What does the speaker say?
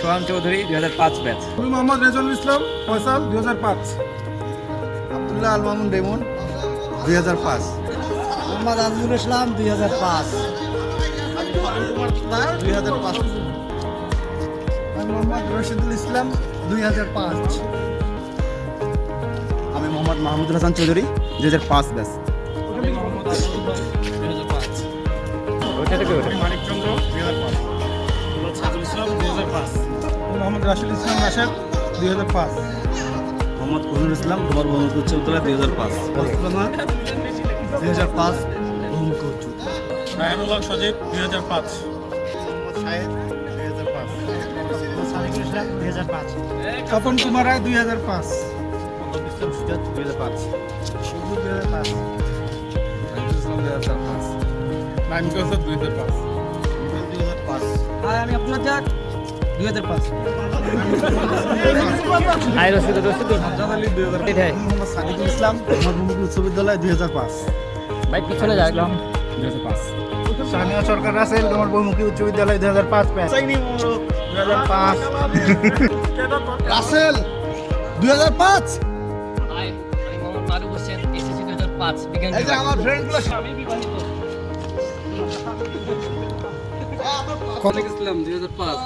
সোহান চৌধুরী দুই হাজার পাঁচ ব্যাচ আমি মোহাম্মদ রেজানুল ইসলাম ফয়সাল দুই হাজার পাঁচ। আব্দুল্লাহ আল মামুন রেমন দুই হাজার পাঁচ। মোহাম্মদ আজমুল ইসলাম দুই হাজার পাঁচ। দুই হাজার পাঁচ। মোহাম্মদ রশিদুল ইসলাম দুই হাজার পাঁচ। আমি মোহাম্মদ মাহমুদুল হাসান চৌধুরী দুই হাজার পাঁচ ব্যাস থেকে ওইটা মানিকচন্দ্র দুই হাজার পাঁচ সাজুল ইসলাম দুই হাজার পাঁচ মোহাম্মদ রাশিদ ইসলাম রাশেদ দুই হাজার পাঁচ। মোহাম্মদ কহিনুর ইসলাম তোমার বহুমুখী উচ্চ বিদ্যালয় দুই হাজার পাঁচ। দুই হাজার পাঁচ রায়নুল্লাহ সজীব দুই হাজার পাঁচ। সাদিকুল ইসলাম দুই হাজার পাঁচ। স্বপন কুমার রায় দুই হাজার পাঁচ। দুই হাজার পাঁচ। দুই হাজার পাঁচ। আর আমি আই রশিদ রশিদ মোহাম্মদ সাদিকুল ইসলাম বিদ্যালয় পাঁচ। ভাই পিছনে যা। একদম দুই হাজার পাঁচ। সানিয়া সরকার রাসেল তোমার বহুমুখী উচ্চ বিদ্যালয় দুই হাজার পাঁচ ব্যাচ দুই পাঁচ। রাসেল দুই হাজার পাঁচ। হাই আমি মোহাম্মদ মারুফ হোসেন এসএসসি দুই হাজার পাঁচ। বিজ্ঞান এই যে আমার ফ্রেন্ডগুলো আমি বিবাহিত। ইসলাম দুই হাজার পাঁচ।